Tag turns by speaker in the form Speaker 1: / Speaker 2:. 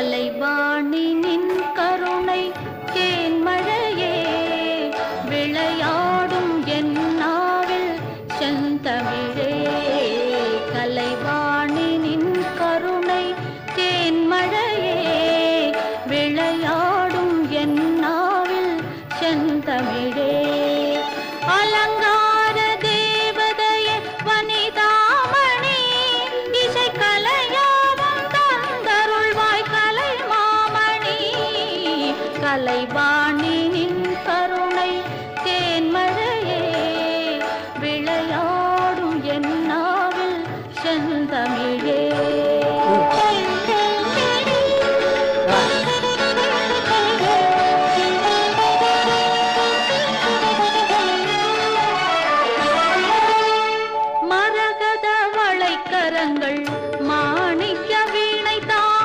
Speaker 1: கலைவாணி நின் கருணை தேன்மழையே விளையாடும் என் நாவில் செந்தமிழே கலைவாணி நின் கருணை தேன்மழையே விளையாடும் என் நாவில் செந்தமிழே கலைவாணியின் கருணை தேன்மழையே விளையாடும் என்னாவில் செந்தமிழே. மரகத வளைக்கரங்கள்